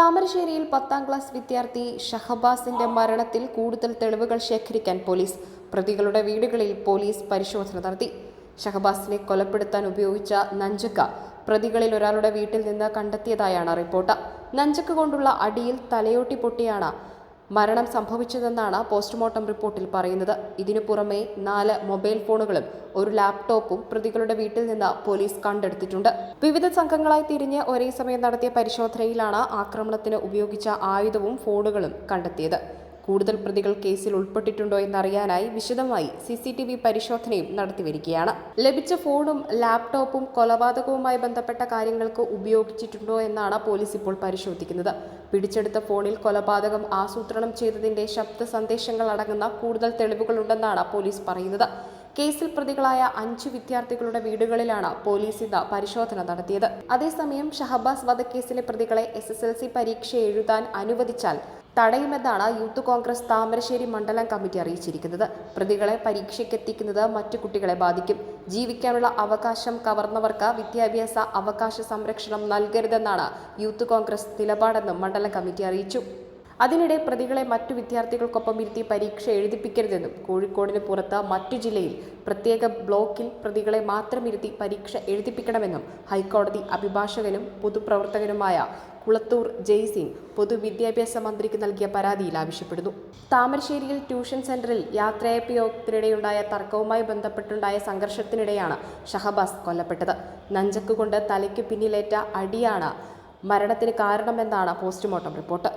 താമരശ്ശേരിയിൽ പത്താം ക്ലാസ് വിദ്യാർത്ഥി ഷഹബാസിന്റെ മരണത്തിൽ കൂടുതൽ തെളിവുകൾ ശേഖരിക്കാൻ പോലീസ് പ്രതികളുടെ വീടുകളിൽ പോലീസ് പരിശോധന നടത്തി. ഷഹബാസിനെ കൊലപ്പെടുത്താൻ ഉപയോഗിച്ച നഞ്ചക്ക പ്രതികളിൽ ഒരാളുടെ വീട്ടിൽ നിന്ന് കണ്ടെത്തിയതായാണ് റിപ്പോർട്ട്. നഞ്ചക്ക കൊണ്ടുള്ള അടിയിൽ തലയോട്ടി പൊട്ടിയാണ് മരണം സംഭവിച്ചതെന്നാണ് പോസ്റ്റ്മോർട്ടം റിപ്പോർട്ടിൽ പറയുന്നത്. ഇതിനു പുറമെ നാല് മൊബൈൽ ഫോണുകളും ഒരു ലാപ്ടോപ്പും പ്രതികളുടെ വീട്ടിൽ നിന്ന് പോലീസ് കണ്ടെടുത്തിട്ടുണ്ട്. വിവിധ സംഘങ്ങളായി തിരിഞ്ഞ് ഒരേ സമയം നടത്തിയ പരിശോധനയിലാണ് ആക്രമണത്തിന് ഉപയോഗിച്ച ആയുധവും ഫോണുകളും കണ്ടെത്തിയത്. കൂടുതൽ പ്രതികൾ കേസിൽ ഉൾപ്പെട്ടിട്ടുണ്ടോ എന്നറിയാനായി വിശദമായി സി സി ടി വി പരിശോധനയും നടത്തിവരികയാണ് ലഭിച്ച ഫോണും ലാപ്ടോപ്പും കൊലപാതകവുമായി ബന്ധപ്പെട്ട കാര്യങ്ങൾക്ക് ഉപയോഗിച്ചിട്ടുണ്ടോ എന്നാണ് പോലീസ് ഇപ്പോൾ പരിശോധിക്കുന്നത്. പിടിച്ചെടുത്ത ഫോണിൽ കൊലപാതകം ആസൂത്രണം ചെയ്തതിന്റെ ശബ്ദ സന്ദേശങ്ങൾ അടങ്ങുന്ന കൂടുതൽ തെളിവുകളുണ്ടെന്നാണ് പോലീസ് പറയുന്നത്. കേസിൽ പ്രതികളായ അഞ്ചു വിദ്യാർത്ഥികളുടെ വീടുകളിലാണ് പോലീസ് ഇന്ന് പരിശോധന നടത്തിയത്. അതേസമയം ഷഹബാസ് വധക്കേസിലെ പ്രതികളെ എസ് പരീക്ഷ എഴുതാൻ അനുവദിച്ചാൽ തടയുമെന്നാണ് യൂത്ത് കോൺഗ്രസ് താമരശ്ശേരി മണ്ഡലം കമ്മിറ്റി അറിയിച്ചിരിക്കുന്നത്. പ്രതികളെ പരീക്ഷയ്ക്കെത്തിക്കുന്നത് മറ്റു കുട്ടികളെ ബാധിക്കും. ജീവിക്കാനുള്ള അവകാശം കവർന്നവർക്ക് വിദ്യാഭ്യാസ അവകാശ സംരക്ഷണം നൽകരുതെന്നാണ് യൂത്ത് കോൺഗ്രസ് നിലപാടെന്നും മണ്ഡലം കമ്മിറ്റി അറിയിച്ചു. അതിനിടെ പ്രതികളെ മറ്റു വിദ്യാർത്ഥികൾക്കൊപ്പം ഇരുത്തി പരീക്ഷ എഴുതിപ്പിക്കരുതെന്നും കോഴിക്കോടിന് പുറത്ത് മറ്റു ജില്ലയിൽ പ്രത്യേക ബ്ലോക്കിൽ പ്രതികളെ മാത്രം ഇരുത്തി പരീക്ഷ എഴുതിപ്പിക്കണമെന്നും ഹൈക്കോടതി അഭിഭാഷകനും പൊതുപ്രവർത്തകനുമായ കുളത്തൂർ ജയ്സിംഗ് പൊതുവിദ്യാഭ്യാസ മന്ത്രിക്ക് നൽകിയ പരാതിയിൽ ആവശ്യപ്പെടുന്നു. താമരശ്ശേരിയിൽ ട്യൂഷൻ സെന്ററിൽ യാത്രയപ്പിയോഗത്തിനിടെയുണ്ടായ തർക്കവുമായി ബന്ധപ്പെട്ടുണ്ടായ സംഘർഷത്തിനിടെയാണ് ഷഹബാസ് കൊല്ലപ്പെട്ടത്. നഞ്ചക്കുകൊണ്ട് തലയ്ക്ക് പിന്നിലേറ്റ അടിയാണ് മരണത്തിന് കാരണമെന്നാണ് പോസ്റ്റ്മോർട്ടം റിപ്പോർട്ട്.